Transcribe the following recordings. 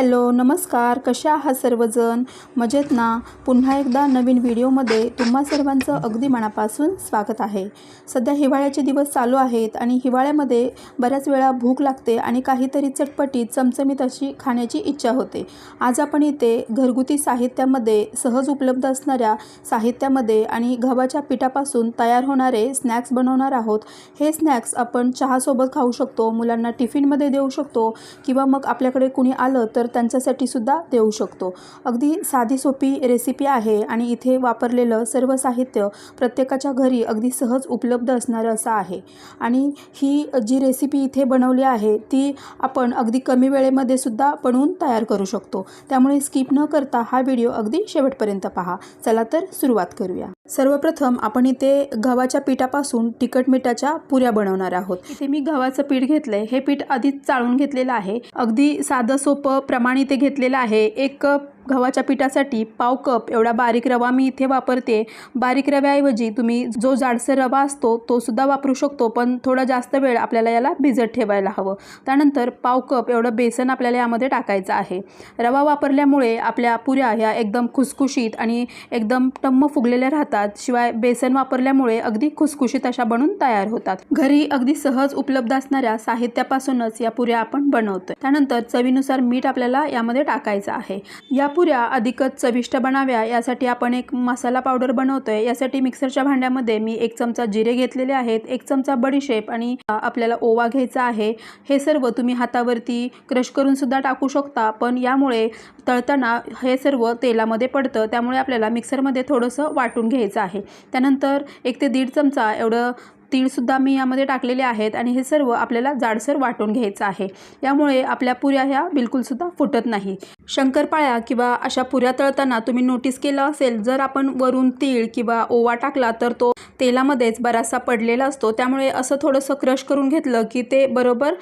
Hello नमस्कार कशा आहात सर्वजण? मजेत ना? पुन्हा एकदा नवीन व्हिडिओमध्ये तुम्हा सर्वांचं अगदी मनापासून स्वागत आहे. सध्या हिवाळ्याचे दिवस चालू आहेत आणि हिवाळ्यामध्ये बऱ्याच वेळा भूक लागते आणि काहीतरी चटपटीत चमचमीत अशी खाण्याची इच्छा होते. आज आपण इथे घरगुती साहित्यामध्ये सहज उपलब्ध असणाऱ्या साहित्यामध्ये आणि गव्हाच्या पिठापासून तयार होणारे स्नॅक्स बनवणार आहोत. हे स्नॅक्स आपण चहासोबत खाऊ शकतो मुलांना टिफिनमध्ये देऊ शकतो किंवा मग आपल्याकडे कुणी आलं तर त्यांच्यासाठी सुद्धा देऊ शकतो. अगदी साधी सोपी रेसिपी आहे आणि इथे वापरलेलं सर्व साहित्य प्रत्येकाच्या घरी अगदी सहज उपलब्ध असणारं असं आहे. आणि ही जी रेसिपी इथे बनवली आहे ती आपण अगदी कमी वेळेमध्ये सुद्धा बनवून तयार करू शकतो. त्यामुळे स्किप न करता हा व्हिडिओ अगदी शेवटपर्यंत पहा. चला तर सुरुवात करूया. सर्वप्रथम आपण इथे गव्हाच्या पिठापासून तिखट मिठाच्या पुऱ्या बनवणार आहोत. इथे मी गव्हाचं पीठ घेतलंय. हे पीठ आधीच चाळून घेतलेलं आहे. अगदी साधं सोपं प्रमाण इथे घेतलेलं आहे. एक कप गव्हाच्या पिठासाठी पाव कप एवढा बारीक रवा मी इथे वापरते. बारीक रव्याऐवजी तुम्ही जो जाडसर रवा असतो तो सुद्धा वापरू शकतो पण थोडा जास्त वेळ आपल्याला याला भिजत ठेवायला हवं. त्यानंतर पाव कप एवढं बेसन आपल्याला यामध्ये टाकायचं आहे. रवा वापरल्यामुळे आपल्या पुऱ्या ह्या एकदम खुसखुशीत आणि एकदम टम्म फुगलेल्या राहतात. शिवाय बेसन वापरल्यामुळे अगदी खुसखुशीत अशा बनून तयार होतात. घरी अगदी सहज उपलब्ध असणाऱ्या साहित्यापासूनच या पुऱ्या आपण बनवतोय. त्यानंतर चवीनुसार मीठ आपल्याला यामध्ये टाकायचं आहे. या पुऱ्या अधिकच चविष्ट बनाव्या यासाठी आपण एक मसाला पावडर बनवतोय. यासाठी मिक्सरच्या भांड्यामध्ये मी एक चमचा जिरे घेतलेले आहेत एक चमचा बडीशेप आणि आपल्याला ओवा घ्यायचा आहे. हे सर्व तुम्ही हातावरती क्रश करून सुद्धा टाकू शकता पण यामुळे तळताना हे सर्व तेलामध्ये पडतं त्यामुळे आपल्याला मिक्सरमध्ये थोडंसं वाटून घ्यायचं आहे. त्यानंतर एक ते दीड चमचा एवढं तीळसुद्धा मी यामध्ये टाकलेले आहेत आणि हे सर्व आपल्याला जाडसर वाटून घ्यायचं आहे. यामुळे आपल्या पुऱ्या ह्या बिलकुलसुद्धा फुटत नाही. शंकरपाळ्या किंवा अशा पुऱ्या तळताना तुम्ही नोटीस केलं असेल जर आपण वरून तीळ किंवा ओवा टाकला तर तो तेलामध्येच बराचसा पडलेला असतो. त्यामुळे असं थोडंसं क्रश करून घेतलं की ते बरोबर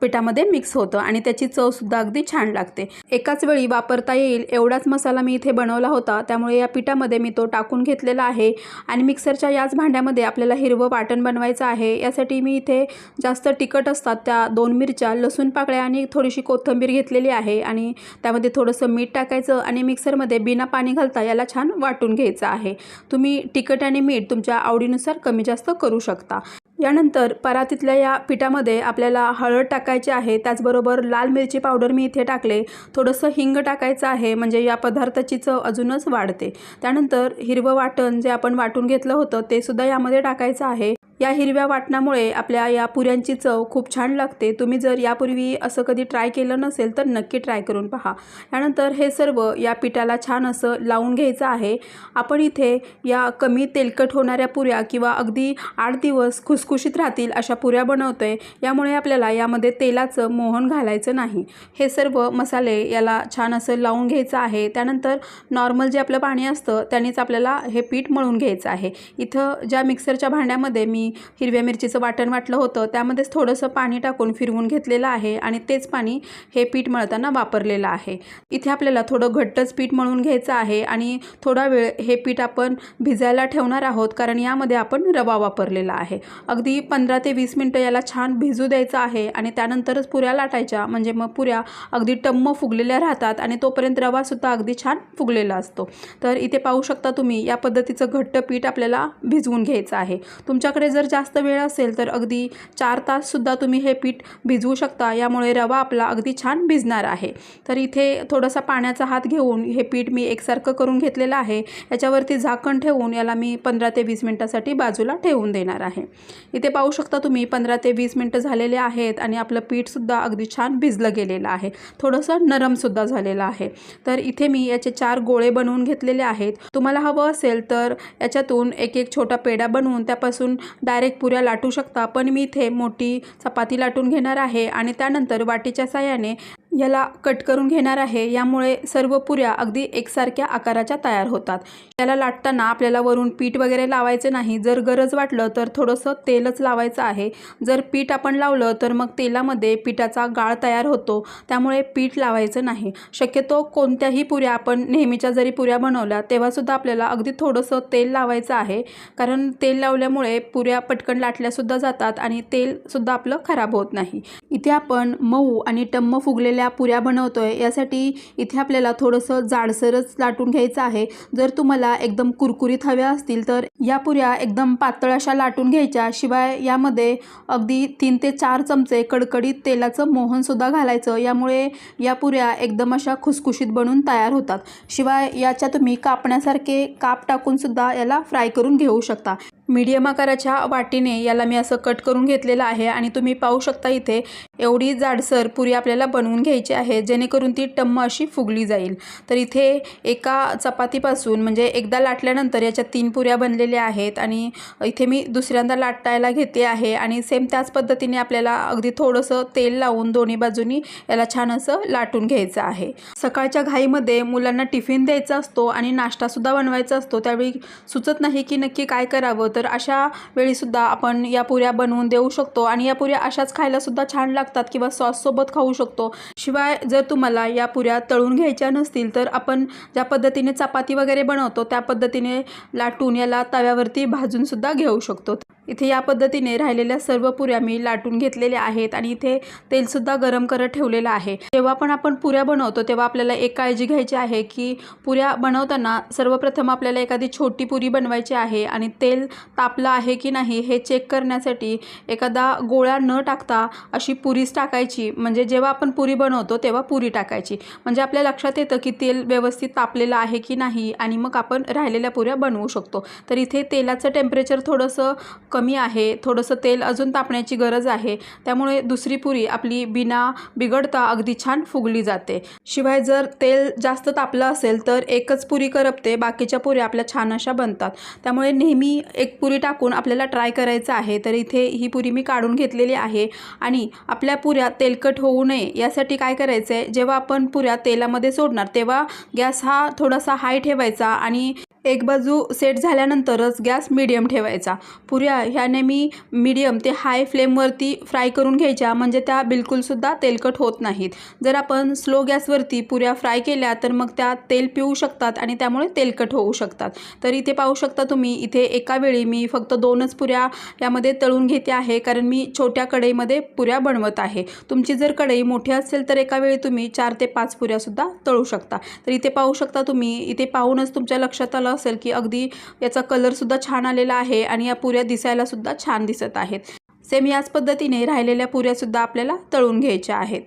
पिठामध्ये मिक्स होतं आणि त्याची चवसुद्धा अगदी छान लागते. एकाच वेळी वापरता येईल एवढाच मसाला मी इथे बनवला होता. त्यामुळे या पिठामध्ये मी तो टाकून घेतलेला आहे आणि मिक्सरच्या याच भांड्यामध्ये आपल्याला हिरवं वाटण बनवायचं आहे. यासाठी मी इथे जास्त तिखट असतात त्या दोन मिरच्या लसूण पाकळ्या आणि थोडीशी कोथिंबीर घेतलेली आहे आणि त्यामध्ये थोडंसं मीठ टाकायचं आणि मिक्सरमध्ये बिना पाणी घालता याला छान वाटून घ्यायचं आहे. तुम्ही तिखट आणि मीठ तुमच्या आवडीनुसार कमी जास्त करू शकता. यानंतर परातीतल्या या पिठामध्ये आपल्याला हळद टाकायची आहे. त्याचबरोबर लाल मिरची पावडर मी इथे टाकले. थोडंसं हिंग टाकायचं आहे. म्हणजे या पदार्थाची चव अजूनच वाढते. त्यानंतर हिरवं वाटण जे आपण वाटून घेतलं होतं ते सुद्धा यामध्ये टाकायचं आहे. या हिरव्या वाटणामुळे आपल्या या पुऱ्यांची चव खूप छान लागते. तुम्ही जर यापूर्वी असं कधी ट्राय केलं नसेल तर नक्की ट्राय करून पहा. यानंतर हे सर्व या पिठाला छान असं लावून घ्यायचं आहे. आपण इथे या कमी तेलकट होणाऱ्या पुऱ्या किंवा अगदी आठ दिवस खुसखुशीत राहतील अशा पुऱ्या बनवतोय. यामुळे आपल्याला यामध्ये तेलाचं मोहन घालायचं नाही. हे सर्व मसाले याला छान असं लावून घ्यायचं आहे. त्यानंतर नॉर्मल जे आपलं पाणी असतं त्यानेच आपल्याला हे पीठ मळून घ्यायचं आहे. इथं ज्या मिक्सरच्या भांड्यामध्ये मी हिरव्या मिरचीचं वाटण वाटलं होतं त्यामध्येच थोडंसं पाणी टाकून फिरवून घेतलेलं आहे आणि तेच पाणी हे पीठ मळताना वापरलेलं आहे. इथे आपल्याला थोडं घट्टच पीठ मळून घ्यायचं आहे आणि थोडा वेळ हे पीठ आपण भिजायला ठेवणार आहोत कारण यामध्ये आपण रवा वापरलेला आहे. अगदी अगदी पंधरा ते वीस मिनटं याला छान भिजू द्यायचं आहे आणि त्यानंतरच पुऱ्या लाटायच्या. म्हणजे मग पुऱ्या अगदी टम्म फुगलेल्या राहतात आणि तोपर्यंत रवासुद्धा अगदी छान फुगलेला असतो. तर इथे पाहू शकता तुम्ही या पद्धतीचं घट्ट पीठ आपल्याला भिजवून घ्यायचं आहे. तुमच्याकडे जर जास्त वेळ असेल तर अगदी चार ताससुद्धा तुम्ही हे पीठ भिजवू शकता. यामुळे रवा आपला अगदी छान भिजणार आहे. तर इथे थोडासा पाण्याचा हात घेऊन हे पीठ मी एकसारखं करून घेतलेलं आहे. याच्यावरती झाकण ठेवून याला मी पंधरा ते वीस मिनटासाठी बाजूला ठेवून देणार आहे. इथे पाहू शकता तुम्ही पंधरा ते वीस मिनटं झालेले आहेत आणि आपलं पीठसुद्धा अगदी छान भिजलं गेलेलं आहे. थोडंसं नरमसुद्धा झालेलं आहे. तर इथे मी याचे चार गोळे बनवून घेतलेले आहेत. तुम्हाला हवं असेल तर याच्यातून एक एक छोटा पेढा बनवून त्यापासून डायरेक्ट पुऱ्या लाटू शकता. पण मी इथे मोठी चपाती लाटून घेणार आहे आणि त्यानंतर वाटीच्या साह्याने याला कट करून घेणार आहे. यामुळे सर्व पुऱ्या अगदी एकसारख्या आकाराच्या तयार होतात. याला लाटताना आपल्याला वरून पीठ वगैरे लावायचं नाही. जर गरज वाटलं तर थोडंसं तेलच लावायचं आहे. जर पीठ आपण लावलं तर मग तेलामध्ये पिठाचा गाळ तयार होतो. त्यामुळे पीठ लावायचं नाही. शक्यतो कोणत्याही पुऱ्या आपण नेहमीच्या जरी पुऱ्या बनवल्या तेव्हासुद्धा आपल्याला अगदी थोडंसं तेल लावायचं आहे. कारण तेल लावल्यामुळे पुऱ्या पटकन लाटल्यासुद्धा जातात आणि तेलसुद्धा आपलं खराब होत नाही. इथे आपण मऊ आणि टम्म फुगलेल्या आपल्या पुऱ्या बनवतो आहे यासाठी इथे आपल्याला थोडंसं जाडसरच लाटून घ्यायचं आहे. जर तुम्हाला एकदम कुरकुरीत हव्या असतील तर या पुऱ्या एकदम पातळ अशा लाटून घ्यायच्या. शिवाय यामध्ये अगदी तीन ते चार चमचे कडकडीत तेलाचं मोहनसुद्धा घालायचं. यामुळे या पुऱ्या एकदम अशा खुसखुशीत बनून तयार होतात. शिवाय याच्या तुम्ही कापण्यासारखे काप टाकूनसुद्धा याला फ्राय करून घेऊ शकता. मीडियम आकाराच्या वाटीने याला मी असं कट करून घेतलेलं आहे आणि तुम्ही पाहू शकता इथे एवढी जाडसर पुरी आपल्याला बनवून घ्यायची आहे जेणेकरून ती टम्म अशी फुगली जाईल. तर इथे एका चपातीपासून म्हणजे एकदा लाटल्यानंतर याच्या तीन पुऱ्या बनलेल्या आहेत आणि इथे मी दुसऱ्यांदा लाटायला घेते आहे आणि सेम त्याच पद्धतीने आपल्याला अगदी थोडंसं तेल लावून दोन्ही बाजूनी याला छान असं लाटून घ्यायचं आहे. सकाळच्या घाईमध्ये मुलांना टिफिन द्यायचा असतो आणि नाश्तासुद्धा बनवायचा असतो त्यावेळी सुचत नाही की नक्की काय करावं. तर तर अशा वेळीसुद्धा आपण या पुऱ्या बनवून देऊ शकतो आणि या पुऱ्या अशाच खायलासुद्धा छान लागतात किंवा सॉससोबत खाऊ शकतो. शिवाय जर तुम्हाला या पुऱ्या तळून घ्यायच्या नसतील तर आपण ज्या पद्धतीने चपाती वगैरे बनवतो त्या पद्धतीने लाटून याला तव्यावरती भाजूनसुद्धा घेऊ शकतो. इथे या पद्धतीने राहिलेल्या सर्व पुऱ्या मी लाटून घेतलेल्या आहेत आणि इथे तेलसुद्धा गरम करत ठेवलेलं आहे. जेव्हा पण आपण पुऱ्या बनवतो तेव्हा आपल्याला एक काळजी घ्यायची आहे की पुऱ्या बनवताना सर्वप्रथम आपल्याला एखादी छोटी पुरी बनवायची आहे आणि तेल तापलं आहे की नाही हे चेक करण्यासाठी एखादा गोळा न टाकता अशी पुरीच टाकायची. म्हणजे जेव्हा आपण पुरी बनवतो तेव्हा पुरी टाकायची. म्हणजे आपल्या लक्षात येतं की तेल व्यवस्थित तापलेलं आहे की नाही आणि मग आपण राहिलेल्या पुऱ्या बनवू शकतो. तर इथे तेलाचं टेम्परेचर थोडंसं कमी आहे थोडंसं तेल अजून तापण्याची गरज आहे. त्यामुळे दुसरी पुरी आपली बिना बिघडता अगदी छान फुगली जाते. शिवाय जर तेल जास्त तापलं असेल तर एकच पुरी करपते बाकीच्या पुऱ्या आपल्या छान अशा बनतात. त्यामुळे नेहमी एक पुरी टाकून आपल्याला ट्राय करायचं आहे तर इथे ही पुरी मी काढून घेतलेली आहे. आणि आपल्या पुऱ्या तेलकट होऊ नये यासाठी काय करायचं आहे जेव्हा आपण पुऱ्या तेलामध्ये सोडणार तेव्हा गॅस हा थोडासा हाय ठेवायचा आणि एक बाजू सेट झाल्यानंतरच गॅस मिडियम ठेवायचा. पुऱ्या ह्याने मी मिडियम ते हाय फ्लेमवरती फ्राय करून घ्यायच्या म्हणजे त्या बिलकुलसुद्धा तेलकट होत नाहीत. जर आपण स्लो गॅसवरती पुऱ्या फ्राय केल्या तर मग त्या तेल पिऊ शकतात आणि त्यामुळे तेलकट होऊ शकतात. तर इथे पाहू शकता तुम्ही इथे एका वेळी मी फक्त दोनच पुऱ्या यामध्ये तळून घेते आहे कारण मी छोट्या कढईमध्ये पुऱ्या बनवत आहे. तुमची जर कढई मोठी असेल तर एका वेळी तुम्ही चार ते पाच पुऱ्यासुद्धा तळू शकता. तर इथे पाहू शकता तुम्ही इथे पाहूनच तुमच्या लक्षात आलं असेल की अगदी याचा कलरसुद्धा छान आलेला आहे आणि या पुऱ्या दिसायलासुद्धा छान दिसत आहेत. सेम याच पद्धतीने राहिलेल्या पुऱ्यासुद्धा आपल्याला तळून घ्यायच्या आहेत.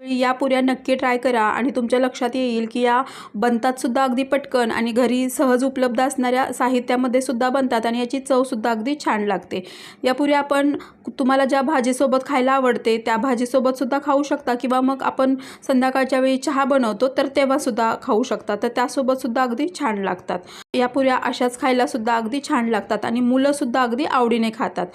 या पुऱ्या नक्की ट्राय करा आणि तुमच्या लक्षात येईल की या बनतात सुद्धा अगदी पटकन आणि घरी सहज उपलब्ध असणाऱ्या साहित्यामध्ये सुद्धा बनतात आणि याची चवसुद्धा अगदी छान लागते. या पुऱ्या आपण तुम्हाला ज्या भाजीसोबत खायला आवडते त्या भाजीसोबत सुद्धा खाऊ शकता किंवा मग आपण संध्याकाळच्या वेळी चहा बनवतो तर तेव्हासुद्धा खाऊ शकता. तर त्यासोबतसुद्धा अगदी छान लागतात. या पुऱ्या अशाच खायलासुद्धा अगदी छान लागतात आणि मुलंसुद्धा अगदी आवडीने खातात.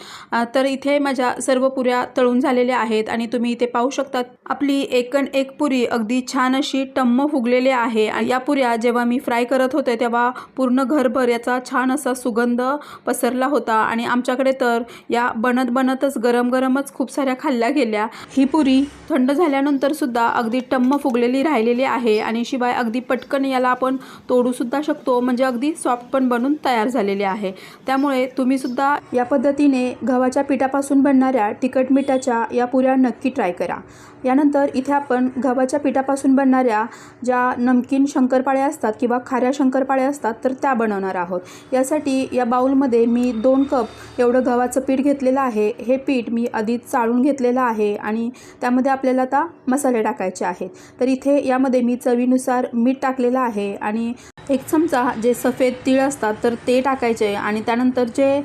तर इथे माझ्या सर्व पुऱ्या तळून झालेल्या आहेत आणि तुम्ही इथे पाहू शकतात आपली एकण एक पुरी अगदी छान अशी टम्म फुगलेली आहे. या पुऱ्या जेव्हा मी फ्राय करत होते तेव्हा पूर्ण घरभर याचा छान असा सुगंध पसरला होता आणि आमच्याकडे तर या बनत बनत बनतच गरम गरमच खूप साऱ्या खाल्ल्या गेल्या. ही पुरी थंड झाल्यानंतर सुद्धा अगदी टम्म फुगलेली राहिलेली आहे आणि शिवाय अगदी पटकन याला आपण तोडूसुद्धा शकतो म्हणजे अगदी सॉफ्ट पण बनून तयार झालेले आहे. त्यामुळे तुम्ही सुद्धा या पद्धतीने गव्हाच्या पिठापासून बनणाऱ्या तिखट मिठाच्या या पुऱ्या नक्की ट्राय करा. यानंतर इथे आपण गव्हाच्या पिठापासून बनणाऱ्या ज्या नमकीन शंकरपाळ्या असतात किंवा खाऱ्या शंकरपाळ्या असतात तर त्या बनवणार आहोत. यासाठी या बाऊलमध्ये मी दोन कप एवढं गव्हाचं पीठ घेतलेलं आहे. हे पीठ मी आधीच चाळून घेतलेलं आहे आणि त्यामध्ये आपल्याला आता मसाले टाकायचे आहेत. तर इथे यामध्ये मी चवीनुसार मीठ टाकलेलं आहे आणि एक चमचा जे सफेद तीळ असतात तर ते टाकायचे आणि त्यानंतर जे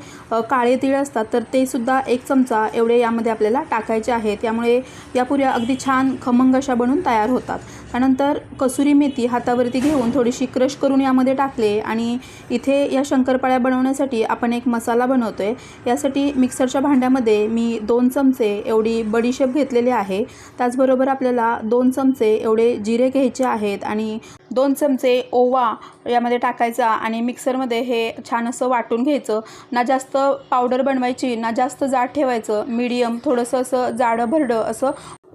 काळे तीळ असतात तर ते सुद्धा एक चमचा एवढे यामध्ये आपल्याला टाकायचे आहेत. त्यामुळे या पुऱ्या अगदी छान खमंग अशा बनून तयार होतात. त्यानंतर कसुरी मेथी हातावरती घेऊन थोडीशी क्रश करून यामध्ये टाकले आणि इथे या शंकरपाळ्या बनवण्यासाठी आपण एक मसाला बनवतो आहे यासाठी मिक्सरच्या भांड्यामध्ये मी दोन चमचे एवढी बडीशेप घेतलेली आहे. त्याचबरोबर आपल्याला दोन चमचे एवढे जिरे घ्यायचे आहेत आणि दोन चमचे ओवा यामध्ये टाकायचा आणि मिक्सरमध्ये हे छान असं वाटून घ्यायचं. ना जास्त पावडर बनवायची ना जास्त जाड ठेवायचं. मीडियम थोडंसं असं जाडं भरडं असं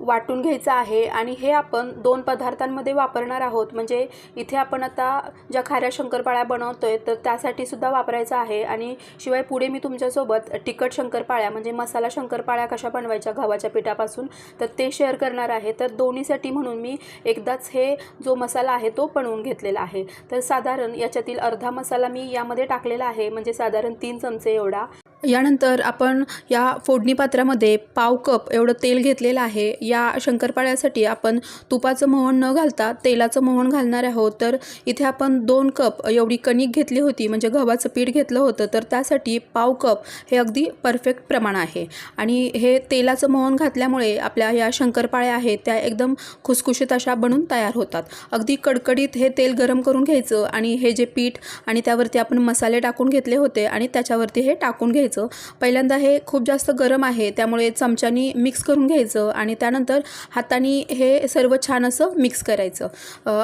वाटून घ्यायचं आहे आणि हे आपण दोन पदार्थांमध्ये वापरणार आहोत. म्हणजे इथे आपण आता ज्या खाऱ्या शंकरपाळ्या बनवतो आहे तर त्यासाठी सुद्धा वापरायचं आहे. आणि शिवाय पुढे मी तुमच्यासोबत तिखट शंकरपाळ्या म्हणजे मसाला शंकरपाळ्या कशा बनवायच्या गव्हाच्या पिठापासून तर ते शेअर करणार आहे. तर दोन्हीसाठी म्हणून मी एकदाच हे जो मसाला आहे तो बनवून घेतलेला आहे. तर साधारण याच्यातील अर्धा मसाला मी यामध्ये टाकलेला आहे. म्हणजे साधारण तीन चमचे एवढा. यानंतर आपण या फोडणी पात्रामध्ये पाव कप एवढं तेल घेतलेलं आहे. या शंकरपाळ्यासाठी आपण तुपाचं मोहन न घालता तेलाचं मोहन घालणार आहोत. तर इथे आपण दोन कप एवढी कणिक घेतली होती म्हणजे गव्हाचं पीठ घेतलं होतं. तर त्यासाठी पाव कप हे अगदी परफेक्ट प्रमाण आहे. आणि हे तेलाचं मोहन घातल्यामुळे आपल्या या शंकरपाळ्या आहेत त्या एकदम खुसखुशीत अशा बनून तयार होतात. अगदी कडकडीत हे तेल गरम करून घ्यायचं आणि हे जे पीठ आणि त्यावरती आपण मसाले टाकून घेतले होते आणि त्याच्यावरती हे टाकून घ्यायचं. पहिल्यांदा हे खूप जास्त गरम आहे त्यामुळे चमच्यानी मिक्स करून घ्यायचं आणि त्यानंतर हाताने हे सर्व छान असं मिक्स करायचं.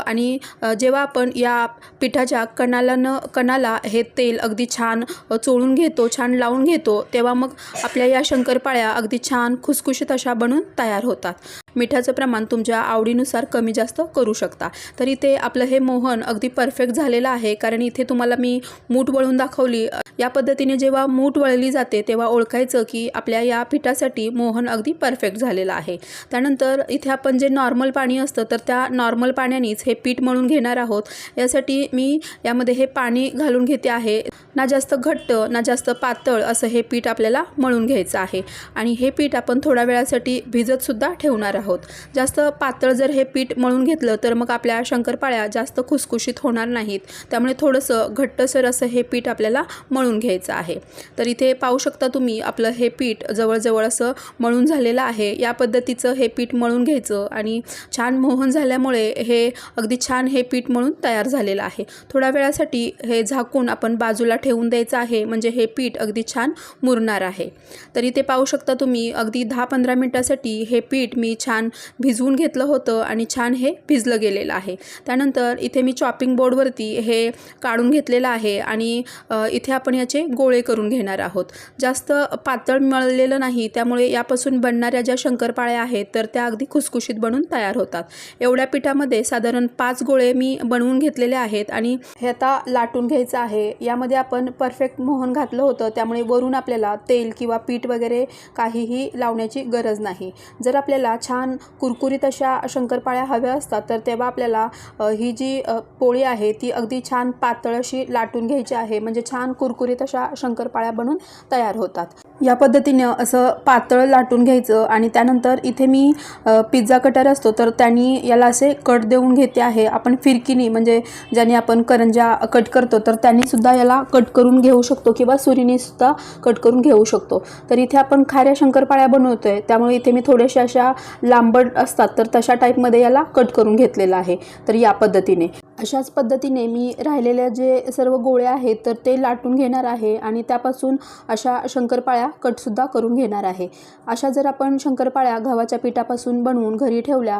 आणि जेव्हा आपण या पिठाच्या कणाला न कणाला हे तेल अगदी छान चोळून घेतो छान लावून घेतो तेव्हा मग आपल्या या शंकरपाळ्या अगदी छान खुसखुशीत अशा बनून तयार होतात. मिठाचं प्रमाण तुमच्या आवडीनुसार कमी जास्त करू शकता. तर इथे आपलं हे मोहन अगदी परफेक्ट झालेलं आहे कारण इथे तुम्हाला मी मूठ वळून दाखवली. या पद्धतीने जेव्हा मूठ वळली जाते तेव्हा ओळखायचं की आपल्या या पिठासाठी मोहन अगदी परफेक्ट झालेलं आहे. त्यानंतर इथे आपण जे नॉर्मल पाणी असतं तर त्या नॉर्मल पाण्यानेच हे पीठ मळून घेणार आहोत. यासाठी मी यामध्ये हे पाणी घालून घेते आहे. ना जास्त घट्ट ना जास्त पातळ असं हे पीठ आपल्याला मळून घ्यायचं आहे. आणि हे पीठ आपण थोड्या वेळासाठी भिजतसुद्धा ठेवणार आहोत. जास्त पातळ जर हे पीठ मळून घेतलं तर मग आपल्या शंकरपाळ्या जास्त खुसखुशीत होणार नाहीत. त्यामुळे थोडंसं घट्टसर असं हे पीठ आपल्याला मळून घ्यायचं आहे. तर इथे पाहू शकता तुम्ही आपलं हे पीठ जवळजवळ असं मळून झालेलं आहे. या पद्धतीचं हे पीठ मळून घ्यायचं आणि छान मोहन झाल्यामुळे हे अगदी छान हे पीठ मळून तयार झालेलं आहे. थोड्या वेळासाठी हे झाकून आपण बाजूला ठेवून द्यायचं आहे म्हणजे हे पीठ अगदी छान मुरणार आहे. तर इथे पाहू शकता तुम्ही अगदी दहा पंधरा मिनटासाठी हे पीठ मी छान भिजवून घेतलं होतं आणि छान हे भिजलं गेलेलं आहे. त्यानंतर इथे मी चॉपिंग बोर्डवरती हे काढून घेतलेलं आहे आणि इथे आपण याचे गोळे करून घेणार आहोत. जास्त पातळ मळलेलं नाही त्यामुळे यापासून बनणाऱ्या ज्या शंकरपाळ्या आहेत तर त्या अगदी खुसखुशीत बनून तयार होतात. एवढ्या पिठामध्ये साधारण पाच गोळे मी बनवून घेतलेले आहेत आणि हे आता लाटून घ्यायचं आहे. यामध्ये आपण परफेक्ट मोहन घातलं होतं त्यामुळे वरून आपल्याला तेल किंवा पीठ वगैरे काहीही लावण्याची गरज नाही. जर आपल्याला छान कुरकुरीत अशा शंकरपाळ्या हव्या असतात तर तेव्हा आपल्याला ही जी पोळी आहे ती अगदी छान पातळ अशी लाटून घ्यायची आहे. म्हणजे छान कुरकुरीत अशा शंकरपाळ्या बनून तयार होतात. या पद्धतीनं असं पातळ लाटून घ्यायचं आणि त्यानंतर इथे मी पिझ्झा कटर असतो तर त्यांनी याला असे कट देऊन घेते आहे. आपण फिरकीनी म्हणजे ज्याने आपण करंजा कट करतो तर त्यांनी सुद्धा याला कट कट करून घेऊ शकतो किंवा सुरीनीसुद्धा कट करून घेऊ शकतो. तर इथे आपण खाऱ्या शंकरपाळ्या बनवतोय. त्यामुळे इथे मी थोड्याशा अशा लांबट असतात. तर तशा टाईपमध्ये याला कट करून घेतलेलं आहे. तर या पद्धतीने. अशाच पद्धतीने मी राहिलेल्या जे सर्व गोळे आहेत तर ते लाटून घेणार आहे आणि त्यापासून अशा शंकरपाळ्या कटसुद्धा करून घेणार आहे. अशा जर आपण शंकरपाळ्या गव्हाच्या पिठापासून बनवून घरी ठेवल्या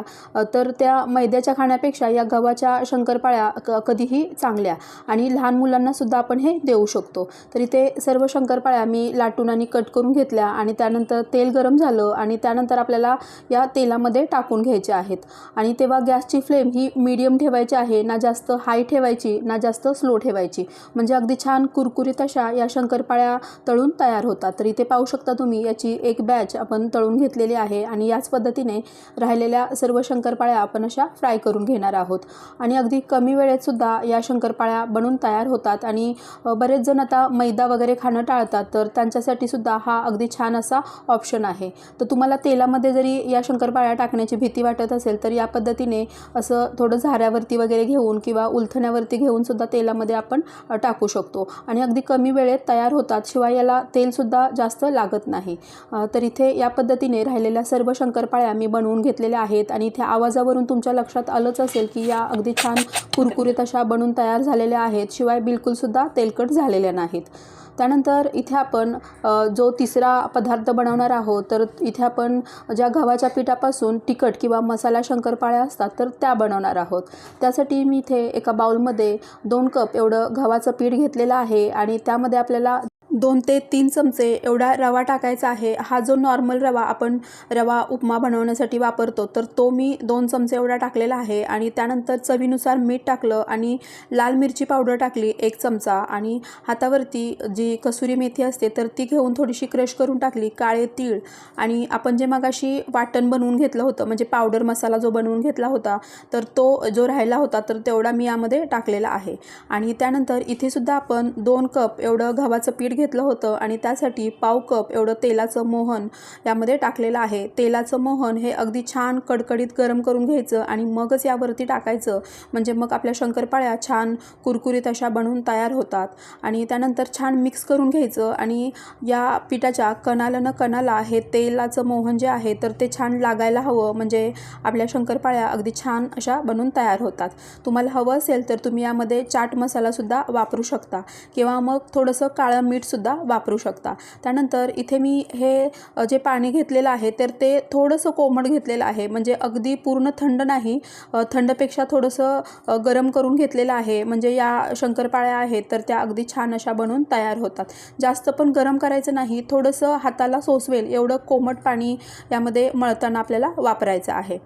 तर त्या मैद्याच्या खाण्यापेक्षा या गव्हाच्या शंकरपाळ्या क कधीही चांगल्या आणि लहान मुलांनासुद्धा आपण हे देऊ शकतो. तर इथे सर्व शंकरपाळ्या मी लाटून आणि कट करून घेतल्या आणि त्यानंतर तेल गरम झालं आणि त्यानंतर आपल्याला या तेलामध्ये टाकून घ्यायचे आहेत. आणि तेव्हा गॅसची फ्लेम ही मीडियम ठेवायची आहे ना जास्त जास्त हाय ठेवायची ना जास्त स्लो ठेवायची. म्हणजे अगदी छान कुरकुरीत अशा या शंकरपाळ्या तळून तयार होतात. तर इथे पाहू शकता तुम्ही याची एक बॅच आपण तळून घेतलेली आहे आणि याच पद्धतीने राहिलेल्या सर्व शंकरपाळ्या आपण अशा फ्राय करून घेणार आहोत. आणि अगदी कमी वेळेतसुद्धा या शंकरपाळ्या बनून तयार होतात आणि बरेच जण आता मैदा वगैरे खाणं टाळतात तर त्यांच्यासाठी सुद्धा हा अगदी छान असा ऑप्शन आहे. तर तुम्हाला तेलामध्ये जरी या शंकरपाळ्या टाकण्याची भीती वाटत असेल तर या पद्धतीने असं थोडं झाऱ्यावरती वगैरे घेऊन किंवा उलथण्यावरती घेऊन सुद्धा तेलामध्ये आपण टाकू शकतो. आणि अगदी कमी वेळेत तयार होतात शिवाय याला तेलसुद्धा जास्त लागत नाही. तर इथे या पद्धतीने राहिलेल्या सर्व शंकरपाळ्या मी बनवून घेतलेल्या आहेत आणि इथे आवाजावरून तुमच्या लक्षात आलंच असेल की या अगदी छान कुरकुरीत अशा बनून तयार झालेल्या आहेत शिवाय बिलकुलसुद्धा तेलकट झालेल्या नाहीत. त्यानंतर इथे आपण जो तिसरा पदार्थ बनवणार आहोत तर इथे आपण ज्या गव्हाच्या पिठापासून तिखट किंवा मसाला शंकरपाळ्या असतात तर त्या बनवणार आहोत. त्यासाठी मी इथे एका बाउलमध्ये दोन कप एवढं गव्हाचं पीठ घेतलेलं आहे आणि त्यामध्ये आपल्याला दोन ते तीन चमचे एवढा रवा टाकायचा आहे. हा जो नॉर्मल रवा आपण रवा उपमा बनवण्यासाठी वापरतो तर तो मी दोन चमचे एवढा टाकलेला आहे आणि त्यानंतर चवीनुसार मीठ टाकलं आणि लाल मिरची पावडर टाकली एक चमचा आणि हातावरती जी कसुरी मेथी असते तर ती घेऊन थोडीशी क्रश करून टाकली काळे तीळ आणि आपण जे मगाशी वाटण बनवून घेतलं होतं म्हणजे पावडर मसाला जो बनवून घेतला होता तर तो जो राहिला होता तर तेवढा मी यामध्ये टाकलेला आहे. आणि त्यानंतर इथेसुद्धा आपण दोन कप एवढं गव्हाचं पीठ घेतलं होतं आणि त्यासाठी पाव कप एवढं तेलाचं मोहन यामध्ये टाकलेलं आहे. तेलाचं मोहन हे अगदी छान कडकडीत गरम करून घ्यायचं आणि मगच यावरती टाकायचं. म्हणजे मग आपल्या शंकरपाळ्या छान कुरकुरीत अशा बनवून तयार होतात. आणि त्यानंतर छान मिक्स करून घ्यायचं आणि या पिठाच्या कणाला न कणाला हे तेलाचं मोहन जे आहे तर ते छान लागायला हवं. म्हणजे आपल्या शंकरपाळ्या अगदी छान अशा बनून तयार होतात. तुम्हाला हवं असेल तर तुम्ही यामध्ये चाट मसालासुद्धा वापरू शकता. किंवा मग थोडंसं काळं मीठ सुद्धा वापरू शकता. त्यानंतर इथे मी हे जे पाणी घेतलेलं आहे तर ते थोडंसं कोमट घेतलेलं आहे. म्हणजे अगदी पूर्ण थंड नाही थंडपेक्षा थोडंसं गरम करून घेतलेलं आहे. म्हणजे या शंकरपाळ्या आहेत तर त्या अगदी छान अशा बनून तयार होतात. जास्त पण गरम करायचं नाही थोडंसं हाताला सोसवेल एवढं कोमट पाणी यामध्ये मळताना आपल्याला वापरायचं आहे.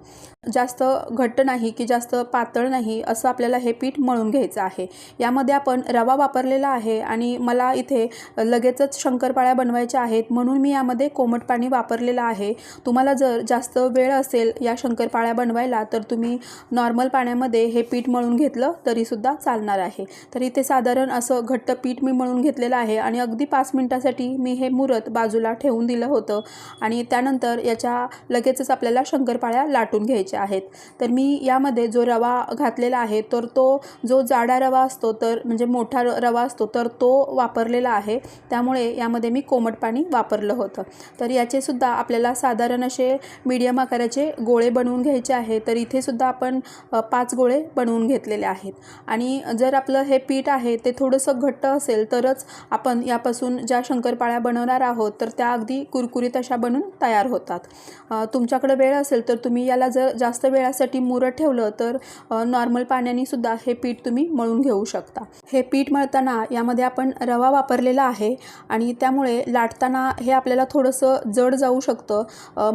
जास्त घट्ट नाही की जास्त पातळ नाही असं आपल्याला हे पीठ मळून घ्यायचं आहे. यामध्ये आपण रवा वापरलेला आहे आणि मला इथे लगेचच शंकरपाळ्या बनवायच्या आहेत म्हणून मी यामध्ये कोमट पाणी वापरलेलं आहे. तुम्हाला जर जास्त वेळ असेल या शंकरपाळ्या बनवायला तर तुम्ही नॉर्मल पाण्यामध्ये हे पीठ मळून घेतलं तरीसुद्धा चालणार आहे. तर इथे साधारण असं घट्ट पीठ मी मळून घेतलेलं आहे आणि अगदी पाच मिनटासाठी मी हे मुरत बाजूला ठेवून दिलं होतं आणि त्यानंतर याच्या लगेचच आपल्याला शंकरपाळ्या लाटून घ्यायच्या आहेत. तर मी यामध्ये जो रवा घातलेला आहे तर तो जो जाडा रवा असतो तर म्हणजे मोठा रवा असतो तर तो वापरलेला आहे. त्यामुळे यामध्ये मी कोमट पाणी वापरलं होतं. तर याचे सुद्धा आपल्याला साधारण असे मीडियम आकाराचे गोळे बनवून घ्यायचे आहे तर इथे सुद्धा आपण पाच गोळे बनवून घेतलेले आहेत. आणि जर आपलं हे पीठ आहे ते थोडंसं घट्ट असेल तरच आपण यापासून ज्या शंकरपाळ्या बनवणार आहोत तर त्या अगदी कुरकुरीत अशा बनून तयार होतात. तुमच्याकडे वेळ असेल तर तुम्ही याला जर जास्त वेळासाठी मुरं ठेवलं तर नॉर्मल पाण्याने सुद्धा हे पीठ तुम्ही मळून घेऊ शकता. हे पीठ मळताना यामध्ये आपण रवा वापरलेला आहे आणि त्यामुळे लाटताना हे आपल्याला थोडंसं जड जाऊ शकतं.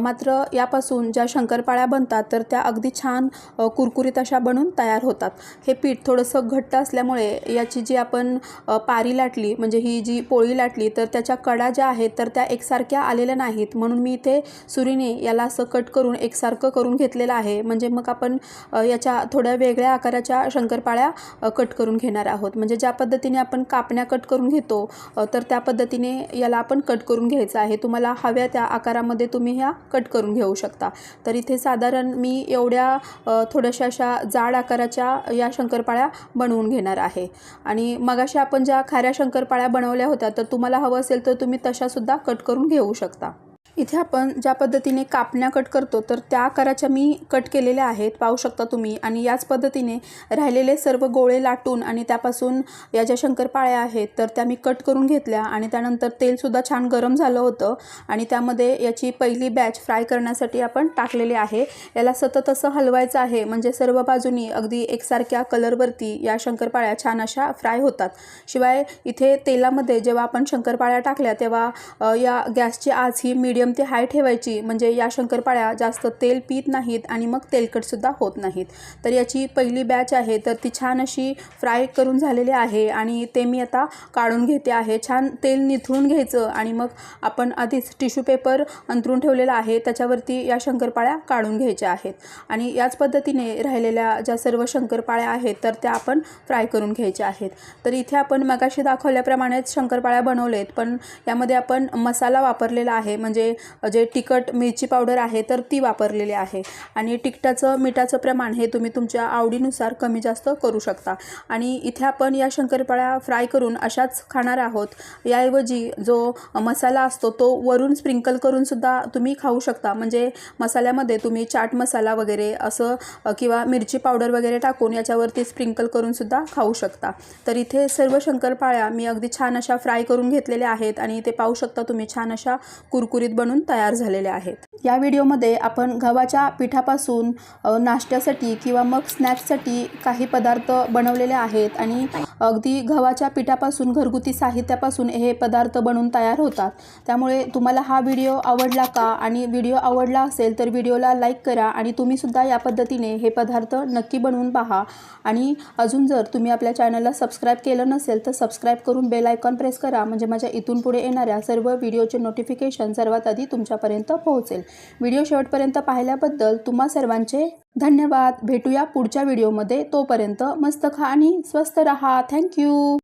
मात्र यापासून ज्या शंकरपाळ्या बनतात तर त्या अगदी छान कुरकुरीत अशा बनून तयार होतात. हे पीठ थोडंसं घट्ट असल्यामुळे याची जी आपण पारी लाटली म्हणजे ही जी पोळी लाटली तर त्याच्या कडा ज्या आहेत तर त्या एकसारख्या आलेल्या नाहीत. म्हणून मी इथे सुरीने याला असं कट करून एकसारखं करून घेतलेलं आहे. आहे. म्हणजे मग आपण याच्या थोड्या वेगळ्या आकाराच्या शंकरपाळ्या कट करून घेणार आहोत. म्हणजे ज्या पद्धतीने आपण कापण्या कट करून घेतो तर त्या पद्धतीने याला आपण कट करून घ्यायचं आहे. तुम्हाला हव्या त्या आकारामध्ये तुम्ही ह्या कट करून घेऊ शकता. तर इथे साधारण मी एवढ्या थोड्याशा अशा जाड आकाराच्या या शंकरपाळ्या बनवून घेणार आहे. आणि मगाशी आपण ज्या खाऱ्या शंकरपाळ्या बनवल्या होत्या तर तुम्हाला हवं असेल तर तुम्ही तशासुद्धा कट करून घेऊ शकता. इथे आपण ज्या पद्धतीने कापण्या कट करतो तर त्या आकाराच्या मी कट केलेल्या आहेत पाहू शकता तुम्ही. आणि याच पद्धतीने राहिलेले सर्व गोळे लाटून आणि त्यापासून या ज्या शंकरपाळ्या आहेत तर त्या मी कट करून घेतल्या आणि त्यानंतर तेलसुद्धा छान गरम झालं होतं. आणि त्यामध्ये याची पहिली बॅच फ्राय करण्यासाठी आपण टाकलेली आहे. याला सतत असं हलवायचं आहे म्हणजे सर्व बाजूनी अगदी एकसारख्या कलरवरती या शंकरपाळ्या छान अशा फ्राय होतात. शिवाय इथे तेलामध्ये जेव्हा आपण शंकरपाळ्या टाकल्या तेव्हा या गॅसची आज ही मीडियम ते हाय ठेवायची म्हणजे या शंकरपाळ्या जास्त तेल पित नाहीत आणि मग तेलकटसुद्धा होत नाहीत. तर याची पहिली बॅच आहे तर ती छान अशी फ्राय करून झालेली आहे आणि ते मी आता काढून घेते आहे. छान तेल निथळून घ्यायचं आणि मग आपण आधीच टिश्यू पेपर अंतरून ठेवलेला आहे त्याच्यावरती या शंकरपाळ्या काढून घ्यायच्या आहेत. आणि याच पद्धतीने राहिलेल्या ज्या सर्व शंकरपाळ्या आहेत तर त्या आपण फ्राय करून घ्यायच्या आहेत. तर इथे आपण मगाशी दाखवल्याप्रमाणेच शंकरपाळ्या बनवलेत पण यामध्ये आपण मसाला वापरलेला आहे म्हणजे जे तिखट मिरची पावडर आहे तर ती वापरलेली आहे. आणि तिखटाचं मिठाचं प्रमाण हे तुम्ही तुमच्या आवडीनुसार कमी जास्त करू शकता. आणि इथे आपण या शंकरपाळ्या फ्राय करून अशाच खाणार आहोत. याऐवजी जो मसाला असतो तो वरून स्प्रिंकल करूनसुद्धा तुम्ही खाऊ शकता. म्हणजे मसाल्यामध्ये तुम्ही चाट मसाला वगैरे असं किंवा मिरची पावडर वगैरे टाकून याच्यावरती स्प्रिंकल करूनसुद्धा खाऊ शकता. तर इथे सर्व शंकरपाळ्या मी अगदी छान अशा फ्राय करून घेतलेल्या आहेत. आणि इथे पाहू शकता तुम्ही छान अशा कुरकुरीत बनून तयार झालेले आहेत. या व्हिडिओमध्ये आपण गव्हाच्या पिठापासून नाश्त्यासाठी किंवा मग स्नॅक्ससाठी काही पदार्थ बनवलेले आहेत आणि अगदी गव्हाच्या पिठापासून घरगुती साहित्यापासून हे पदार्थ बनवून तयार होतात. त्यामुळे तुम्हाला हा व्हिडिओ आवडला का? आणि व्हिडिओ आवडला असेल तर व्हिडिओला लाईक करा आणि तुम्हीसुद्धा या पद्धतीने हे पदार्थ नक्की बनवून पहा. आणि अजून जर तुम्ही आपल्या चॅनलला सबस्क्राईब केलं नसेल तर सबस्क्राईब करून बेल आयकॉन प्रेस करा. म्हणजे माझ्या इथून पुढे येणाऱ्या सर्व व्हिडिओचे नोटिफिकेशन सर्वात आधी तुमच्यापर्यंत पोहोचेल. व्हिडिओ शेवटपर्यंत पाहिल्याबद्दल तुम्हा सर्वांचे धन्यवाद. भेटूया पुढच्या व्हिडिओमध्ये. तोपर्यंत मस्त खा आणि स्वस्त रहा. थँक्यू